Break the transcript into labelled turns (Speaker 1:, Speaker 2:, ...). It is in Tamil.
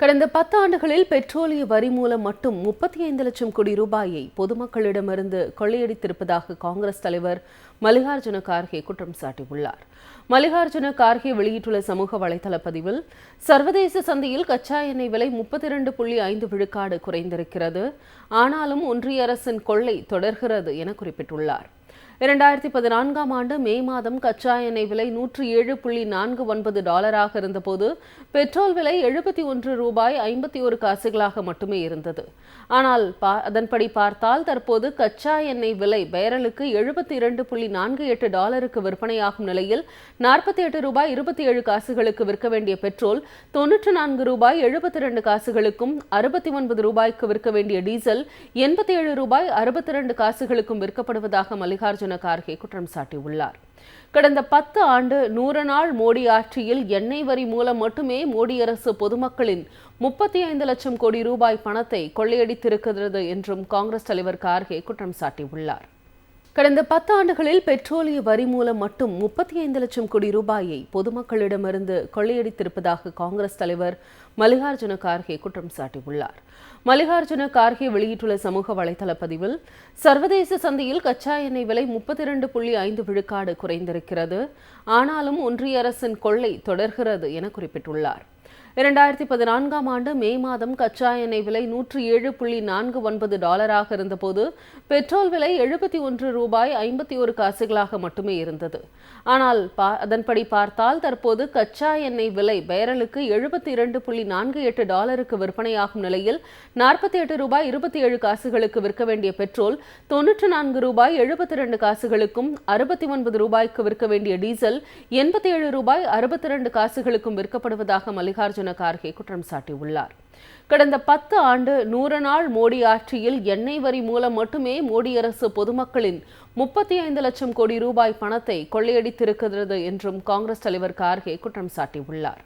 Speaker 1: கடந்த பத்து ஆண்டுகளில் பெட்ரோலிய வரி மூலம் மட்டும் முப்பத்தி ஐந்து லட்சம் கோடி ரூபாயை பொதுமக்களிடமிருந்து கொள்ளையடித்திருப்பதாக காங்கிரஸ் தலைவர் மல்லிகார்ஜுன கார்கே குற்றம் சாட்டியுள்ளார். மல்லிகார்ஜுன கார்கே வெளியிட்டுள்ள சமூக வலைதள பதிவில் சர்வதேச சந்தையில் கச்சா எண்ணெய் விலை முப்பத்தி இரண்டு புள்ளி ஐந்து விழுக்காடு குறைந்திருக்கிறது. ஆனாலும் ஒன்றிய அரசின் கொள்ளை தொடர்கிறது என குறிப்பிட்டுள்ளார். இரண்டாயிரத்தி பதினான்காம் ஆண்டு மே மாதம் கச்சா எண்ணெய் விலை நூற்றி ஏழு புள்ளி நான்கு ஒன்பது டாலராக இருந்தபோது பெட்ரோல் விலை எழுபத்தி ஒன்று ரூபாய் ஐம்பத்தி ஒரு காசுகளாக மட்டுமே இருந்தது. ஆனால் அதன்படி பார்த்தால் தற்போது கச்சா எண்ணெய் விலை பேரலுக்கு எழுபத்தி இரண்டு புள்ளி நான்கு எட்டு டாலருக்கு விற்பனையாகும் நிலையில் நாற்பத்தி எட்டு ரூபாய் இருபத்தி ஏழு காசுகளுக்கு விற்க வேண்டிய பெட்ரோல் தொன்னூற்று நான்கு ரூபாய் எழுபத்தி இரண்டு காசுகளுக்கும் அறுபத்தி ஒன்பது ரூபாய்க்கு விற்க வேண்டிய டீசல் எண்பத்தி ஏழு ரூபாய் அறுபத்தி இரண்டு காசுகளுக்கும் விற்கப்படுவதாக மல்லிகா மல்லிகார்ஜுன கார்கே குற்றம் சாட்டியுள்ளார். கடந்த பத்து ஆண்டு நூறு நாள் மோடி ஆட்சியில் எண்ணெய் வரி மூலம் மட்டுமே மோடி அரசு பொதுமக்களின் முப்பத்தி ஐந்து லட்சம் கோடி ரூபாய் பணத்தை கொள்ளையடித்திருக்கிறது என்றும் காங்கிரஸ் தலைவர் கார்கே குற்றம் சாட்டியுள்ளார். கடந்த பத்து ஆண்டுகளில் பெட்ரோலிய வரி மூலம் மட்டும் முப்பத்தி ஐந்து லட்சம் கோடி ரூபாயை பொதுமக்களிடமிருந்து கொள்ளையடித்திருப்பதாக காங்கிரஸ் தலைவர் மல்லிகார்ஜுன கார்கே குற்றம் சாட்டியுள்ளார். மல்லிகார்ஜுன கார்கே வெளியிட்டுள்ள சமூக வலைதள பதிவில் சர்வதேச சந்தையில் கச்சா எண்ணெய் விலை முப்பத்தி இரண்டு புள்ளி ஐந்து விழுக்காடு குறைந்திருக்கிறது. ஆனாலும் ஒன்றிய அரசின் கொள்ளை தொடர்கிறது என குறிப்பிட்டுள்ளார். இரண்டாயிரத்தி பதினான்காம் ஆண்டு மே மாதம் கச்சா எண்ணெய் விலை நூற்றி ஏழு புள்ளி நான்கு ஒன்பது டாலராக இருந்தபோது பெட்ரோல் விலை எழுபத்தி ஒன்று ரூபாய் ஐம்பத்தி ஒரு காசுகளாக மட்டுமே இருந்தது. ஆனால் அதன்படி பார்த்தால் தற்போது கச்சா எண்ணெய் விலை பேரலுக்கு எழுபத்தி இரண்டு புள்ளி நான்கு எட்டு டாலருக்கு விற்பனையாகும் நிலையில் நாற்பத்தி எட்டு ரூபாய் இருபத்தி ஏழு காசுகளுக்கு விற்க வேண்டிய பெட்ரோல் தொன்னூற்று நான்கு ரூபாய் எழுபத்தி இரண்டு காசுகளுக்கும் அறுபத்தி ஒன்பது ரூபாய்க்கு விற்க வேண்டிய டீசல் எண்பத்தி ஏழு ரூபாய் அறுபத்தி இரண்டு காசுகளுக்கும் விற்கப்படுவதாக மல்லிகார்ஜுன கார்கே குற்றம் சாட்டியுள்ளார். கடந்த பத்து ஆண்டு நூறு நாள் மோடி ஆட்சியில் எண்ணெய் வரி மூலம் மட்டுமே மோடி அரசு பொதுமக்களின் முப்பத்தி ஐந்து லட்சம் கோடி ரூபாய் பணத்தை கொள்ளையடித்திருக்கிறது என்றும் காங்கிரஸ் தலைவர் கார்கே குற்றம் சாட்டியுள்ளார்.